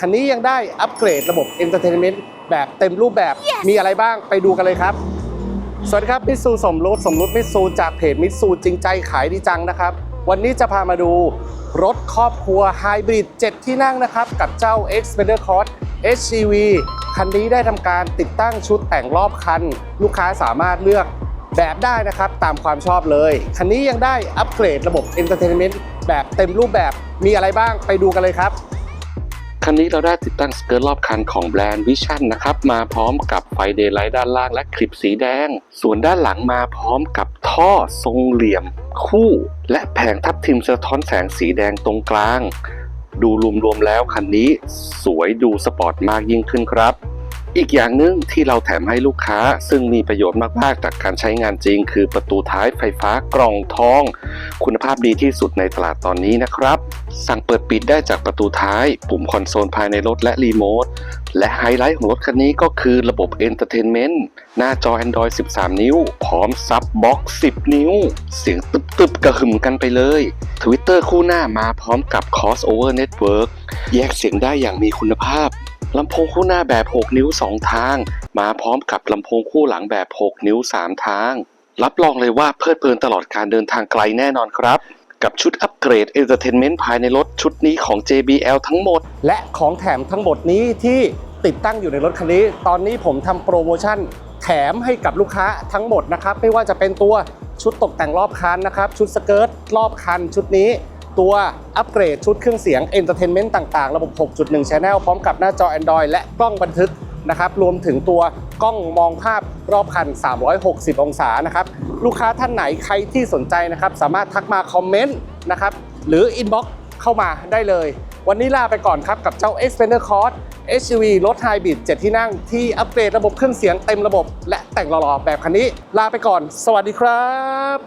คันนี้ยังได้อัปเกรดระบบ Entertainment แบบเต็มรูปแบบมีอะไรบ้างไปดูกันเลยครับ สวัสดีครับมิตซูสมรุตสมรุตมิตซูจากเพจมิตซูจริงใจขายดีจังนะครับ วันนี้จะพามาดูรถครอบครัวไฮบริด7 ที่นั่งนะครับ กับเจ้า Xpander Cross HCV คันนี้ได้ทำการติดตั้งชุดแต่งรอบคัน ลูกค้าสามารถเลือกแบบได้นะครับตามความชอบเลย คันนี้ยังได้อัปเกรดระบบ Entertainment แบบเต็มรูปแบบมีอะไรบ้างไปดูกันเลยครับ คันนี้เราได้ติดตั้งสเกิร์ตรอบคันของแบรนด์วิชั่นนะครับมาพร้อมกับไฟเดย์ไลท์ด้านล่างและคลิปสีแดง ส่วนด้านหลังมาพร้อมกับท่อทรงเหลี่ยม คู่ และแผงทับทิมสะท้อนแสงสีแดงตรงกลาง ดูรวมๆแล้วคันนี้สวยดูสปอร์ตมากยิ่งขึ้นครับ อีกอย่างหนึ่งที่เราแถมให้ลูกค้า ซึ่งมีประโยชน์มากๆจากการใช้งานจริง คือประตูท้ายไฟฟ้ากล่องทอง คุณภาพดีที่สุดในตลาดตอนนี้นะครับ สั่งเปิดปิดได้จากประตูท้าย ปุ่มคอนโซลภายในรถและรีโมทและไฮไลท์ของรถคันนี้ก็คือระบบ Entertainment หน้าจอ Android 13 นิ้ว พร้อมซับบ็อกซ์10 นิ้ว เสียงตึบๆกระหึ่มกันไปเลย Twitter คู่หน้ามาพร้อมกับ Crossover Network แยกเสียงได้อย่างมีคุณภาพ ลำโพงคู่หน้าแบบ 6 นิ้ว 2 ทาง มาพร้อมกับลำโพงคู่หลังแบบ 6 นิ้ว 3 ทาง รับรองเลยว่าเพลิดเพลินตลอดการเดินทางไกลแน่นอนครับ กับชุดอัปเกรด Entertainment ภายในรถชุดนี้ของ JBL ทั้งหมด และของแถมทั้งหมดนี้ที่ติดตั้งอยู่ในรถคันนี้ ตอนนี้ผมทำโปรโมชั่นแถมให้กับลูกค้าทั้งหมดนะครับ ไม่ว่าจะเป็นตัวชุดตกแต่งรอบคันนะครับ ชุดสเกิร์ตรอบคันชุดนี้ ตัวอัปเกรดชุดเครื่องเสียง Entertainment ต่างๆ ระบบ 6.1 Channel พร้อมกับหน้าจอ Android และกล้องบันทึกนะครับรวมถึงตัวกล้องมองภาพรอบคัน 360 องศานะครับลูกค้าท่านไหนใครที่สนใจนะครับสามารถทักมาคอมเมนต์นะครับหรือ inbox เข้ามาได้เลย วันนี้ลาไปก่อนครับกับเจ้า Xpander Cross SUV รถไฮบริด7ที่นั่งที่อัปเกรดระบบเครื่องเสียงเต็มระบบ และแต่งหล่อๆแบบคันนี้ ลาไปก่อน สวัสดีครับ